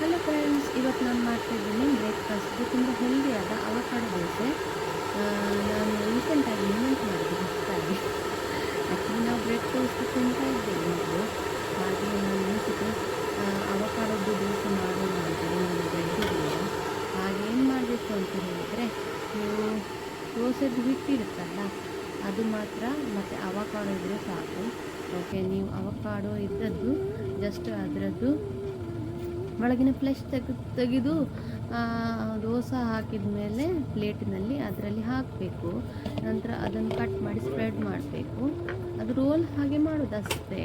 Hello friends ಇವತ್ತು ನಾನು ಮಾಡ್ತಾಯಿದ್ದೀನಿ ಬ್ರೇಕ್ಫಾಸ್ಟ್ ಬ್ರೇಕ್ಫಾಸ್ಟ್ಗೆ ತುಂಬ ಹೆಲ್ದಿಯಾದ ಅವಕಾಡ ದೋಸೆ. ನಾನು ರೀಸೆಂಟಾಗಿ ಇನ್ವೆಂಟ್ ಮಾಡಿದೆ ಹೊಸದಾಗಿ. ಆ್ಯಕ್ಚುಲಿ ನಾವು ಬ್ರೇಕ್ಫಾಸ್ಟ್ ತಿಂತಾ ಇದ್ದೇವೆ ಮೊದಲು ಹಾಗೆ ನಾನು ಅನಿಸಿತು ಅವಕಾಡದ್ದು ದೋಸೆ ಮಾಡೋಣ ಅಂತ ನಾನು ಬೆಳೆದಿರಲಿಲ್ಲ ಹಾಗೆ ಏನು ಮಾಡಬೇಕು ಅಂತ ಹೇಳಿದರೆ, ನೀವು ದೋಸೆದು ಹಿಟ್ಟಿರುತ್ತಲ್ಲ, ಅದು ಮಾತ್ರ ಮತ್ತು ಅವಕಾಡೋ ಇದ್ದರೆ ಸಾಕು. ಓಕೆ ನೀವು ಅವಕಾಡೋ ಇದ್ದದ್ದು ಜಸ್ಟ್ ಅದರದ್ದು ಒಳಗಿನ ಫ್ಲೆಶ್ ತೆಗೆ ತೆಗೆದು ದೋಸೆ ಹಾಕಿದ ಮೇಲೆ ಪ್ಲೇಟಿನಲ್ಲಿ ಅದರಲ್ಲಿ ಹಾಕಬೇಕು. ನಂತರ ಅದನ್ನು ಕಟ್ ಮಾಡಿ ಸ್ಪ್ರೆಡ್ ಮಾಡಬೇಕು. ಅದು ರೋಲ್ ಹಾಗೆ ಮಾಡೋದಷ್ಟೇ.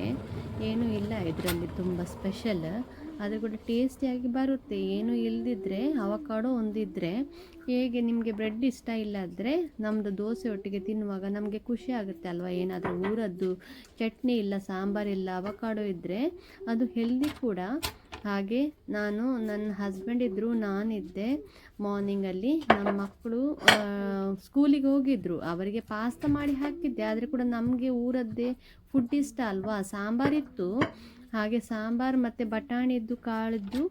ಏನೂ ಇಲ್ಲ, ಇದರಲ್ಲಿ ತುಂಬ ಸ್ಪೆಷಲ್ ಅದು ಕೂಡ ಟೇಸ್ಟಿಯಾಗಿ ಬರುತ್ತೆ. ಏನೂ ಇಲ್ಲದಿದ್ದರೆ ಅವಕಾಡೋ ಒಂದಿದ್ದರೆ ಹೇಗೆ ನಿಮಗೆ ಬ್ರೆಡ್ ಇಷ್ಟ ಇಲ್ಲಾದರೆ ನಮ್ಮದು ದೋಸೆ ಒಟ್ಟಿಗೆ ತಿನ್ನುವಾಗ ನಮಗೆ ಖುಷಿ ಆಗುತ್ತೆ ಅಲ್ವಾ? ಏನಾದರೂ ಊರದ್ದು ಚಟ್ನಿ ಇಲ್ಲ ಸಾಂಬಾರಿಲ್ಲ ಅವಕಾಡೋ ಇದ್ದರೆ ಅದು ಹೆಲ್ದಿ ಕೂಡ. ಹಾಗೆ ನಾನು, ನನ್ನ ಹಸ್ಬೆಂಡ್ ಇದ್ದರು ನಾನಿದ್ದೆ. ಮಾರ್ನಿಂಗಲ್ಲಿ ನಮ್ಮ ಮಕ್ಕಳು ಸ್ಕೂಲಿಗೆ ಹೋಗಿದ್ದರು ಅವರಿಗೆ ಪಾಸ್ತಾ ಮಾಡಿ ಹಾಕಿದ್ದೆ. ಆದರೆ ಕೂಡ ನಮಗೆ ಊರದ್ದೇ ಫುಡ್ ಇಷ್ಟ ಅಲ್ವಾ? ಸಾಂಬಾರಿತ್ತು ಹಾಗೆ ಸಾಂಬಾರು ಮತ್ತು ಬಟಾಣಿದ್ದು ಕಾಳಿದ್ದು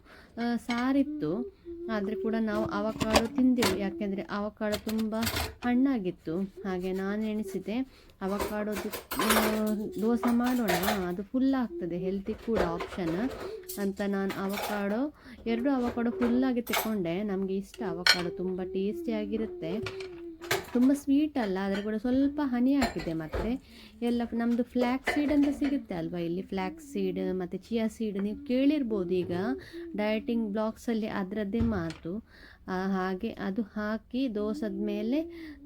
ಸಾರಿತ್ತು. ಆದರೆ ಕೂಡ ನಾವು ಅವಕಾಳು ತಿಂದೆವು. ಯಾಕೆಂದರೆ ಅವಕಾಳು ತುಂಬ ಹಣ್ಣಾಗಿತ್ತು. ಹಾಗೆ ನಾನು ಎಣಿಸಿದೆ. ಅವಕಾಡೋದು ದೋಸೆ ಮಾಡೋಣ, ಅದು ಫುಲ್ ಆಗ್ತದೆ. ಹೆಲ್ತಿ ಕೂಡ ಆಪ್ಷನ್ ಅಂತ ನಾನು ಅವಕಾಡೋ ಎರಡು ಅವಕಾಡೋ ಫುಲ್ಲಾಗಿ ತಗೊಂಡೆ ನಮಗೆ ಇಷ್ಟ. ಅವಕಾಡೋ ತುಂಬ ಟೇಸ್ಟಿಯಾಗಿರುತ್ತೆ ತುಂಬ ಸ್ವೀಟ್ ಅಲ್ಲ ಅದರ ಕೂಡ ಸ್ವಲ್ಪ ಹನಿ ಹಾಕಿದೆ ಮತ್ತು ಎಲ್ಲ ನಮ್ಮದು ಫ್ಲ್ಯಾಕ್ಸ್ ಸೀಡ್ ಅಂತ ಸಿಗುತ್ತೆ ಅಲ್ವಾ ಇಲ್ಲಿ? ಫ್ಲ್ಯಾಕ್ಸ್ ಸೀಡ್ ಮತ್ತು ಚಿಯಾ ಸೀಡ್ ನೀವು ಕೇಳಿರ್ಬೋದು ಈಗ. ಡಯಟಿಂಗ್ ಬ್ಲಾಕ್ಸಲ್ಲಿ ಅದರದ್ದೇ ಮಾತು. ಹಾಗೆ ಅದು ಹಾಕಿ ದೋಸದ ಮೇಲೆ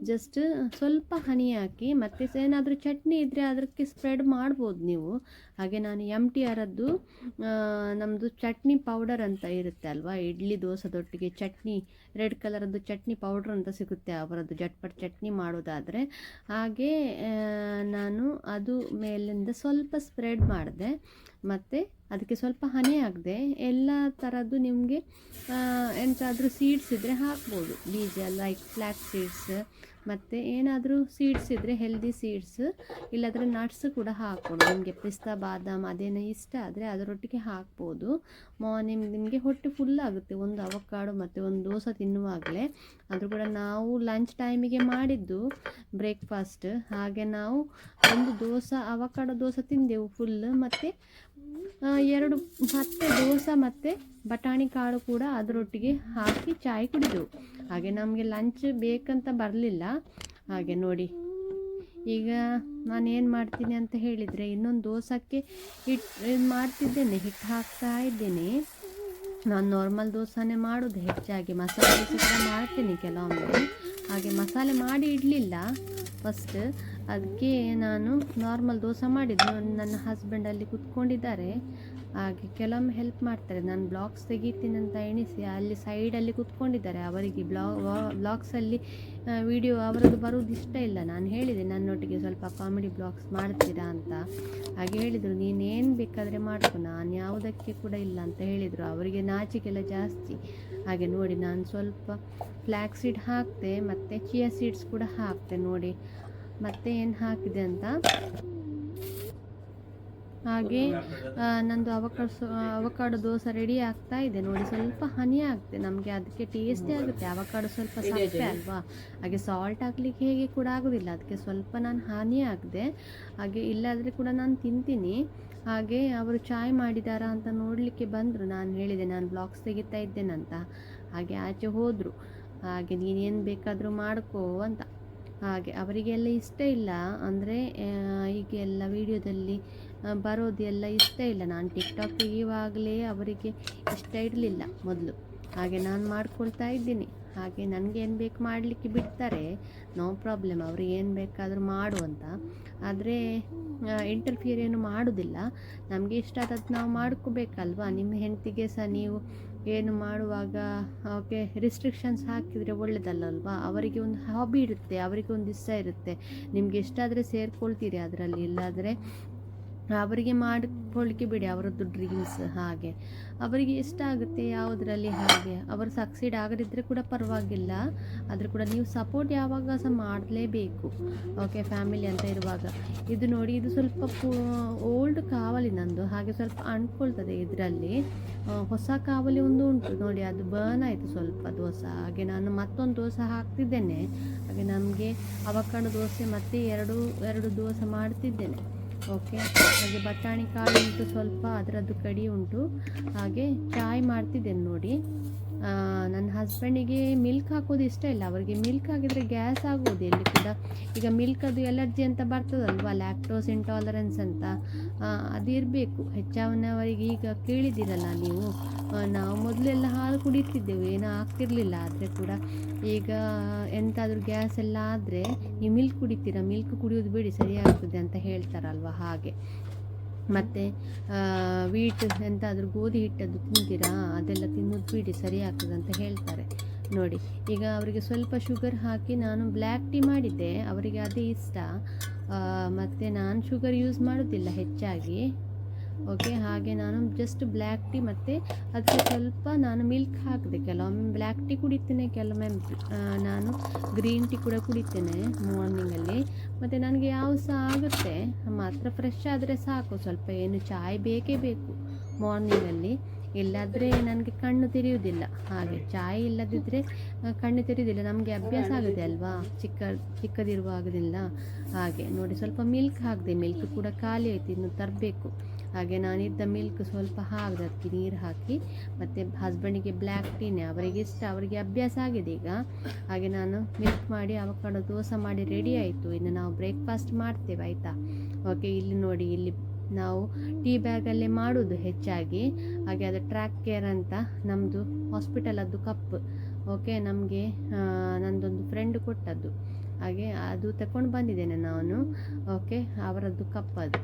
ಜಸ್ಟ್ ಸ್ವಲ್ಪ ಹನಿ ಹಾಕಿ, ಮತ್ತು ಏನಾದರೂ ಚಟ್ನಿ ಇದ್ದರೆ ಅದಕ್ಕೆ ಸ್ಪ್ರೆಡ್ ಮಾಡ್ಬೋದು ನೀವು. ಹಾಗೆ ನಾನು ಎಂ ಟಿ ಆರದ್ದು ನಮ್ಮದು ಚಟ್ನಿ ಪೌಡರ್ ಅಂತ ಇರುತ್ತೆ ಅಲ್ವಾ? ಇಡ್ಲಿ ದೋಸೆದೊಟ್ಟಿಗೆ ಚಟ್ನಿ ರೆಡ್ ಕಲರದ್ದು ಚಟ್ನಿ ಪೌಡ್ರ್ ಅಂತ ಸಿಗುತ್ತೆ ಅವರದ್ದು ಜಟ್ಪಟ್ ಚಟ್ನಿ ಮಾಡೋದಾದರೆ. ಹಾಗೆ ನಾನು ಅದು ಮೇಲಿಂದ ಸ್ವಲ್ಪ ಸ್ಪ್ರೆಡ್ ಮಾಡಿದೆ. ಮತ್ತು ಅದಕ್ಕೆ ಸ್ವಲ್ಪ ಹನಿ ಆಗದೆ ಎಲ್ಲ ಥರದ್ದು ನಿಮಗೆ ಎಂತಾದರೂ ಸೀಡ್ಸ್ ಇದ್ದರೆ ಹಾಕ್ಬೋದು. ಬೀಜ ಲೈಕ್ ಫ್ಲ್ಯಾಕ್ ಸೀಡ್ಸ್ ಮತ್ತು ಏನಾದರೂ ಸೀಡ್ಸ್ ಇದ್ದರೆ ಹೆಲ್ದಿ ಸೀಡ್ಸ್ ಇಲ್ಲಾಂದರೆ ನಟ್ಸ್ ಕೂಡ ಹಾಕ್ಬೋದು ನಿಮಗೆ ಪಿಸ್ತಾ ಬಾದಾಮ್ ಅದೇನೋ ಇಷ್ಟ ಆದರೆ ಅದರೊಟ್ಟಿಗೆ ಹಾಕ್ಬೋದು. ಮಾರ್ನಿಂಗ್ ನಿಮಗೆ ಹೊಟ್ಟೆ ಫುಲ್ ಆಗುತ್ತೆ. ಒಂದು ಅವಕಾಡು ಮತ್ತು ಒಂದು ದೋಸೆ ತಿನ್ನುವಾಗಲೇ. ಆದರೂ ಕೂಡ ನಾವು ಲಂಚ್ ಟೈಮಿಗೆ ಮಾಡಿದ್ದು ಬ್ರೇಕ್ಫಾಸ್ಟ್ ಹಾಗೆ ನಾವು ಒಂದು ದೋಸೆ ಅವಕಾಡೋ ದೋಸೆ ತಿಂದೆವು ಫುಲ್ ಮತ್ತು ಎರಡು ಮತ್ತೆ ದೋಸೆ ಮತ್ತು ಬಟಾಣಿ ಕಾಳು ಕೂಡ ಅದರೊಟ್ಟಿಗೆ ಹಾಕಿ ಚಾಯ್ ಕುಡಿದೆವು ಹಾಗೆ ನಮಗೆ ಲಂಚ್ ಬೇಕಂತ ಬರಲಿಲ್ಲ. ಹಾಗೆ ನೋಡಿ. ಈಗ ನಾನು ಏನು ಮಾಡ್ತೀನಿ ಅಂತ ಹೇಳಿದರೆ ಇನ್ನೊಂದು ದೋಸಕ್ಕೆ ಹಿಟ್ಟು ಮಾಡ್ತಿದ್ದೇನೆ ಹಿಟ್ಟು ಹಾಕ್ತಾ ಇದ್ದೇನೆ. ನಾನು ನಾರ್ಮಲ್ ದೋಸೆನೇ ಮಾಡೋದು, ಹೆಚ್ಚಾಗಿ ಮಸಾಲೆ ದೋಸೆ ಮಾಡ್ತೀನಿ ಕೆಲವೊಮ್ಮೆ. ಹಾಗೆ ಮಸಾಲೆ ಮಾಡಿ ಇಡಲಿಲ್ಲ ಫಸ್ಟ್ ಅದಕ್ಕೆ ನಾನು ನಾರ್ಮಲ್ ದೋಸೆ ಮಾಡಿದ್ದು. ನನ್ನ ಹಸ್ಬೆಂಡ್ ಅಲ್ಲಿ ಕುತ್ಕೊಂಡಿದ್ದಾರೆ. ಹಾಗೆ ಕೆಲವೊಮ್ಮೆ ಹೆಲ್ಪ್ ಮಾಡ್ತಾರೆ. ನಾನು ಬ್ಲಾಗ್ಸ್ ತೆಗಿತೀನಿ ಅಂತ ಎಣಿಸಿ ಅಲ್ಲಿ ಸೈಡಲ್ಲಿ ಕುತ್ಕೊಂಡಿದ್ದಾರೆ. ಅವರಿಗೆ ಬ್ಲಾ ಬ್ಲಾಗ್ಸಲ್ಲಿ ವಿಡಿಯೋ ಅವರದ್ದು ಬರೋದು ಇಷ್ಟ ಇಲ್ಲ. ನಾನು ಹೇಳಿದೆ, ನನ್ನೊಟ್ಟಿಗೆ ಸ್ವಲ್ಪ ಕಾಮಿಡಿ ಬ್ಲಾಗ್ಸ್ ಮಾಡ್ತೀರಾ ಅಂತ. ಹಾಗೆ ಹೇಳಿದರು ನೀನೇನು ಬೇಕಾದರೆ ಮಾಡ್ಕೊ, ನಾನು ಯಾವುದಕ್ಕೆ ಕೂಡ ಇಲ್ಲ ಅಂತ ಹೇಳಿದರು. ಅವರಿಗೆ ನಾಚಿಕೆಲ್ಲ ಜಾಸ್ತಿ. ಹಾಗೆ ನೋಡಿ, ನಾನು ಸ್ವಲ್ಪ ಫ್ಲ್ಯಾಕ್ ಸೀಡ್ ಹಾಕ್ತೆ, ಮತ್ತು ಚಿಯಾ ಸೀಡ್ಸ್ ಕೂಡ ಹಾಕ್ತೆ. ನೋಡಿ ಮತ್ತೆ ಏನು ಹಾಕಿದೆ ಅಂತ? ಹಾಗೆ ನಂದು ಅವಕಾಶ ಅವಕಾಡೋ ದೋಸೆ ರೆಡಿ ಆಗ್ತಾ ಇದೆ ನೋಡಿ ಸ್ವಲ್ಪ ಹನಿ ಆಗುತ್ತೆ ನಮಗೆ ಅದಕ್ಕೆ ಟೇಸ್ಟಿ ಆಗುತ್ತೆ. ಅವಕಾಡೋ ಸ್ವಲ್ಪ ಸಪ್ಪೆ ಅಲ್ವಾ? ಹಾಗೆ ಸಾಲ್ಟ್ ಹಾಕ್ಲಿಕ್ಕೆ ಹೇಗೆ ಕೂಡ ಆಗೋದಿಲ್ಲ ಅದಕ್ಕೆ ಸ್ವಲ್ಪ ನಾನು ಹನಿ ಹಾಕಿದೆ ಹಾಗೆ ಇಲ್ಲಾದರೆ ಕೂಡ ನಾನು ತಿಂತೀನಿ. ಹಾಗೆ ಅವರು ಚಾಯ್ ಮಾಡಿದಾರಾ ಅಂತ ನೋಡಲಿಕ್ಕೆ ಬಂದರು ನಾನು ಹೇಳಿದೆ ನಾನು ಬ್ಲಾಗ್ಸ್ ತೆಗಿತಾ ಇದ್ದೇನಂತ. ಹಾಗೆ ಆಚೆ ಹೋದರು. ಹಾಗೆ ನೀನೇನು ಬೇಕಾದರೂ ಮಾಡ್ಕೋ ಅಂತ. ಹಾಗೆ ಅವರಿಗೆಲ್ಲ ಇಷ್ಟ ಇಲ್ಲ ಅಂದರೆ ಈಗ ಎಲ್ಲ ವಿಡಿಯೋದಲ್ಲಿ ಬರೋದು ಎಲ್ಲ ಇಷ್ಟ ಇಲ್ಲ. ನಾನು ಟಿಕ್ಟಾಕ್ ತೆಗೆಯುವಾಗಲೇ ಅವರಿಗೆ ಇಷ್ಟ ಇರಲಿಲ್ಲ ಮೊದಲು. ಹಾಗೆ ನಾನು ಮಾಡ್ಕೊಳ್ತಾ ಇದ್ದೀನಿ. ಹಾಗೆ ನನಗೆ ಏನು ಬೇಕು ಮಾಡಲಿಕ್ಕೆ ಬಿಡ್ತಾರೆ. ನೋ ಪ್ರಾಬ್ಲಮ್ ಅವರು ಏನು ಬೇಕಾದರೂ ಮಾಡು ಅಂತ. ಆದರೆ ಇಂಟರ್ಫಿಯರ್ ಏನು ಮಾಡೋದಿಲ್ಲ. ನಮಗೆ ಇಷ್ಟ ಆದದ್ದು ನಾವು ಮಾಡ್ಕೋಬೇಕಲ್ವಾ? ನಿಮ್ಮ ಹೆಂಡತಿಗೆ ಸಹ ನೀವು ಏನು ಮಾಡುವಾಗ ಓಕೆ ರಿಸ್ಟ್ರಿಕ್ಷನ್ಸ್ ಹಾಕಿದರೆ ಒಳ್ಳೆಯದಲ್ಲಲ್ವಾ ಅವರಿಗೆ ಒಂದು ಹಾಬಿ ಇರುತ್ತೆ, ಅವರಿಗೆ ಒಂದು ಇಷ್ಟ ಇರುತ್ತೆ. ನಿಮಗೆ ಇಷ್ಟ ಆದರೆ ಸೇರ್ಕೊಳ್ತೀರಿ ಅದರಲ್ಲಿ. ಇಲ್ಲಾದರೆ ಅವರಿಗೆ ಮಾಡಿಕೊಳ್ಳಿಕ್ಕೆ ಬಿಡಿ ಅವರದ್ದು ಡ್ರೀಮ್ಸ್ ಹಾಗೆ. ಅವರಿಗೆ ಎಷ್ಟಾಗುತ್ತೆ ಯಾವುದರಲ್ಲಿ ಹಾಗೆ. ಅವರು ಸಕ್ಸೀಡ್ ಆಗದಿದ್ದರೆ ಕೂಡ ಪರವಾಗಿಲ್ಲ. ಆದರೂ ಕೂಡ ನೀವು ಸಪೋರ್ಟ್ ಯಾವಾಗ ಸಹ ಮಾಡಲೇಬೇಕು. ಓಕೆ ಫ್ಯಾಮಿಲಿ ಅಂತ ಇರುವಾಗ. ಇದು ನೋಡಿ, ಇದು ಸ್ವಲ್ಪ ಓಲ್ಡ್ ಕಾವಲಿ ನಂದು. ಹಾಗೆ ಸ್ವಲ್ಪ ಅಂಟ್ಕೊಳ್ತದೆ ಇದರಲ್ಲಿ. ಹೊಸ ಕಾವಲಿ ಒಂದು ಉಂಟು. ನೋಡಿ, ಅದು ಬರ್ನ್ ಆಯಿತು ಸ್ವಲ್ಪ ದೋಸೆ ಹಾಗೆ ನಾನು ಮತ್ತೊಂದು ದೋಸೆ ಹಾಕ್ತಿದ್ದೇನೆ. ಹಾಗೆ ನಮಗೆ ಅವಕಾಡು ದೋಸೆ ಮತ್ತು ಎರಡು ಎರಡು ದೋಸೆ ಮಾಡ್ತಿದ್ದೇನೆ. ಓಕೆ ಹಾಗೆ ಬಟಾಣಿ ಕಾಳು ಉಂಟು ಸ್ವಲ್ಪ ಅದರದ್ದು ಕಡಿ ಉಂಟು. ಹಾಗೆ ಚಾಯ್ ಮಾಡ್ತಿದ್ದೇನೆ ನೋಡಿ. ನನ್ನ ಹಸ್ಬೆಂಡಿಗೆ ಮಿಲ್ಕ್ ಹಾಕೋದು ಇಷ್ಟ ಇಲ್ಲ. ಅವರಿಗೆ ಮಿಲ್ಕ್ ಹಾಕಿದರೆ ಗ್ಯಾಸ್ ಆಗೋದು ಎಲ್ಲಿ ಕೂಡ ಈಗ ಮಿಲ್ಕ್ ಅದು ಎಲರ್ಜಿ ಅಂತ ಬರ್ತದಲ್ವಾ? ಲ್ಯಾಕ್ಟೋಸ್ ಇಂಟಾಲರೆನ್ಸ್ ಅಂತ. ಅದು ಅದಿರಬೇಕು. ಹೆಚ್ಚಾವನವರಿಗೆ ಈಗ ಕೇಳಿದ್ದೀರಲ್ಲ ನೀವು? ನಾವು ಮೊದಲೆಲ್ಲ ಹಾಲು ಕುಡಿತಿದ್ದೆವು. ಏನೂ ಆಗ್ತಿರಲಿಲ್ಲ. ಆದರೆ ಕೂಡ ಈಗ ಎಂತಾದರೂ ಗ್ಯಾಸ್ ಎಲ್ಲ ಆದರೆ ನೀವು ಮಿಲ್ಕ್ ಕುಡಿತೀರಾ? ಮಿಲ್ಕ್ ಕುಡಿಯೋದು ಬಿಡಿ. ಸರಿಯಾಗ್ತದೆ ಅಂತ ಹೇಳ್ತಾರಲ್ವ ಹಾಗೆ. ಮತ್ತು ವೀಟ್ ಎಂತಾದರೂ ಗೋಧಿ ಹಿಟ್ಟದ್ದು ತಿಂತೀರಾ? ಅದೆಲ್ಲ ತಿನ್ನೋದು ಬಿಡಿ ಸರಿ ಅಂತ ಹೇಳ್ತಾರೆ. ನೋಡಿ, ಈಗ ಅವರಿಗೆ ಸ್ವಲ್ಪ ಶುಗರ್ ಹಾಕಿ ನಾನು ಬ್ಲ್ಯಾಕ್ ಟೀ ಮಾಡಿದ್ದೆ. ಅವರಿಗೆ ಅದೇ ಇಷ್ಟ. ಮತ್ತು ನಾನು ಶುಗರ್ ಯೂಸ್ ಮಾಡೋದಿಲ್ಲ ಹೆಚ್ಚಾಗಿ. ಓಕೆ ಹಾಗೆ ನಾನು ಜಸ್ಟ್ ಬ್ಲ್ಯಾಕ್ ಟೀ ಮತ್ತು ಅದಕ್ಕೆ ಸ್ವಲ್ಪ ನಾನು ಮಿಲ್ಕ್ ಹಾಕಿದೆ. ಕೆಲವೊಮ್ಮೆ ಬ್ಲ್ಯಾಕ್ ಟೀ ಕುಡಿತೇನೆ, ಕೆಲವೊಮ್ಮೆ ನಾನು ಗ್ರೀನ್ ಟೀ ಕೂಡ ಕುಡಿತೇನೆ ಮಾರ್ನಿಂಗಲ್ಲಿ ಮತ್ತು ನನಗೆ ಯಾವ ಸಹ ಆಗುತ್ತೆ, ಮಾತ್ರ ಫ್ರೆಶ್ ಆದರೆ ಸಾಕು. ಸ್ವಲ್ಪ ಏನು ಚಾಯ್ ಬೇಕೇ ಬೇಕು ಮಾರ್ನಿಂಗಲ್ಲಿ ಇಲ್ಲಾದರೆ ನನಗೆ ಕಣ್ಣು ತೆರೆಯುವುದಿಲ್ಲ ಹಾಗೆ ಚಾಯ್ ಇಲ್ಲದಿದ್ದರೆ ಕಣ್ಣು ತೆರೆಯುವುದಿಲ್ಲ ನಮಗೆ ಅಭ್ಯಾಸ ಆಗಿದೆ ಅಲ್ವಾ? ಚಿಕ್ಕ ಚಿಕ್ಕದಿರುವಾಗಲಿಲ್ಲ ಹಾಗೆ ನೋಡಿ ಸ್ವಲ್ಪ ಮಿಲ್ಕ್ ಹಾಕಿದೆ. ಮಿಲ್ಕ್ ಕೂಡ ಖಾಲಿ ಆಯಿತು, ಇನ್ನು ತರಬೇಕು. ಹಾಗೆ ನಾನಿದ್ದ ಮಿಲ್ಕ್ ಸ್ವಲ್ಪ ಹಾಕಿದೆ, ಅದಕ್ಕೆ ನೀರು ಹಾಕಿ. ಮತ್ತು ಹಸ್ಬೆಂಡಿಗೆ ಬ್ಲ್ಯಾಕ್ ಟೀನೇ ಅವರಿಗೆ ಇಷ್ಟ, ಅವರಿಗೆ ಅಭ್ಯಾಸ ಆಗಿದೆ ಈಗ. ಹಾಗೆ ನಾನು ಮಿಲ್ಕ್ ಮಾಡಿ ಅವಕಾಡೋ ದೋಸೆ ಮಾಡಿ ರೆಡಿ ಆಯಿತು. ಇನ್ನು ನಾವು ಬ್ರೇಕ್ಫಾಸ್ಟ್ ಮಾಡ್ತೇವೆ, ಆಯಿತಾ? ಓಕೆ ಇಲ್ಲಿ ನೋಡಿ, ಇಲ್ಲಿ ನಾವು ಟೀ ಬ್ಯಾಗಲ್ಲೇ ಮಾಡೋದು ಹೆಚ್ಚಾಗಿ. ಹಾಗೆ ಅದು ಟ್ರ್ಯಾಕ್ ಕೇರ್ ಅಂತ ನಮ್ಮದು ಹಾಸ್ಪಿಟಲದ್ದು ಕಪ್ ಓಕೆ ನಮಗೆ ನಂದೊಂದು ಫ್ರೆಂಡ್ ಕೊಟ್ಟದ್ದು. ಹಾಗೆ ಅದು ತಗೊಂಡು ಬಂದಿದ್ದೇನೆ ನಾನು. ಓಕೆ ಅವರದ್ದು ಕಪ್ ಅದು.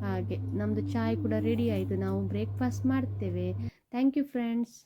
ಹಾಗೆ ನಮ್ಮದು ಚಾಯ್ ಕೂಡ ರೆಡಿ ಆಯಿತು. ನಾವು ಬ್ರೇಕ್ಫಾಸ್ಟ್ ಮಾಡ್ತೇವೆ. Thank you friends